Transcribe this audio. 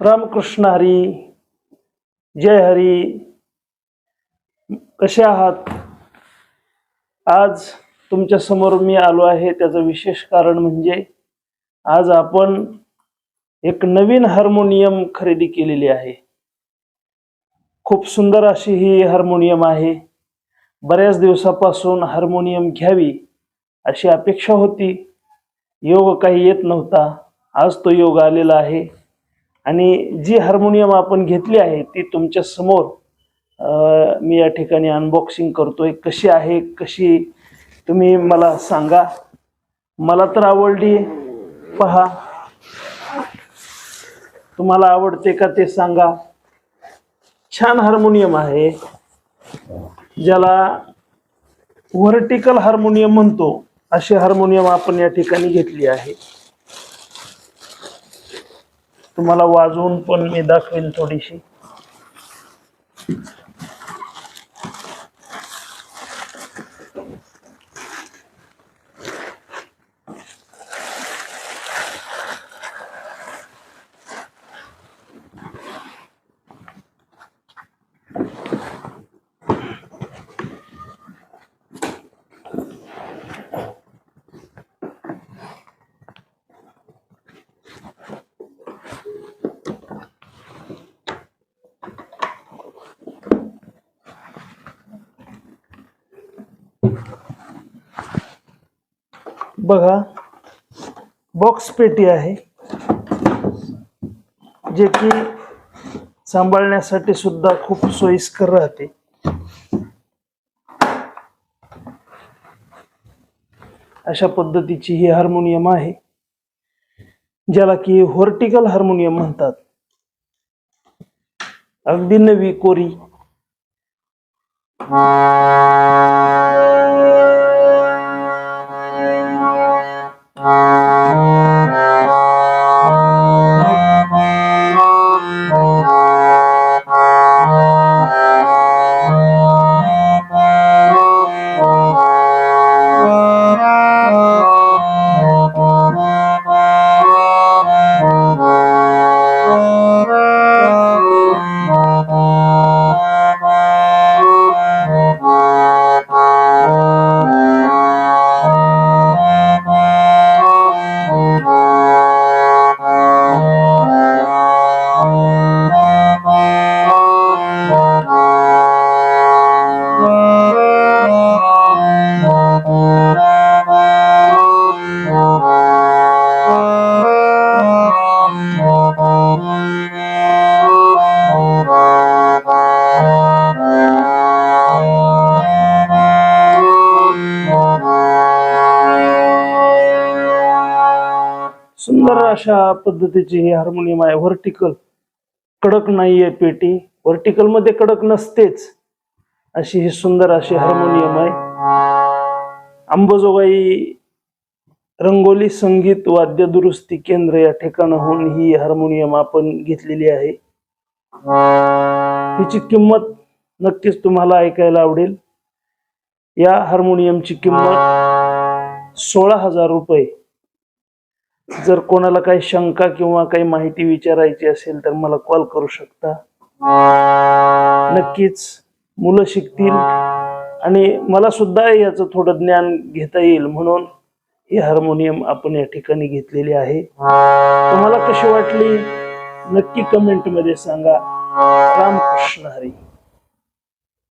रामकृष्ण हरी जय हरी. कसे आहात? आज तुमच्यासमोर मी आलो आहे. त्याचं विशेष कारण म्हणजे आज आपण एक नवीन हार्मोनियम खरेदी केलेली आहे. खूप सुंदर अशी ही हार्मोनियम आहे. बऱ्याच दिवसापासून हार्मोनियम घ्यावी अशी अपेक्षा होती. योग काही येत नव्हता. आज तो योग आलेला आहे. आणि जी हार्मोनियम आपण घेतली आहे ती तुमच्यासमोर मी या ठिकाणी अनबॉक्सिंग करतोय. कशी आहे कशी तुम्ही मला सांगा. मला तर आवडली पहा. तुम्हाला आवडते का ते सांगा. छान हार्मोनियम आहे. ज्याला व्हर्टिकल हार्मोनियम म्हणतो अशी हार्मोनियम आपण या ठिकाणी घेतली आहे. तुम्हाला वाजवून पण मी दाखवेल थोडीशी. बघा बॉक्स पेटी आहे जे की सांभाळण्यासाठी सुद्धा खूप सोयीस्कर राहते. अशा पद्धतीची ही हार्मोनियम आहे ज्याला की व्हर्टिकल हार्मोनियम म्हणतात. अगदी नवी कोरी. सुंदर अशा पद्धतीची ही हार्मोनियम आहे. व्हर्टिकल कडक नाहीये पेटी. व्हर्टिकलमध्ये कडक नसतेच. अशी ही सुंदर अशी हार्मोनियम आहे. अंबाजोगाई रंगोली संगीत वाद्य दुरुस्ती केंद्र या ठिकाणाहून ही हार्मोनियम आपण घेतलेली आहे. हिची किंमत नक्कीच तुम्हाला ऐकायला आवडेल. या हार्मोनियमची किंमत सोळा हजार रुपये. जर कोणाला काही शंका किंवा काही माहिती विचारायची असेल तर मला कॉल करू शकता. नक्कीच मुलं शिकतील आणि मला सुद्धा याचं थोडं ज्ञान घेता येईल म्हणून ही हार्मोनियम आपण या ठिकाणी घेतलेली आहे. तुम्हाला कशी वाटली? नक्की कमेंटमध्ये सांगा. रामकृष्ण हरी.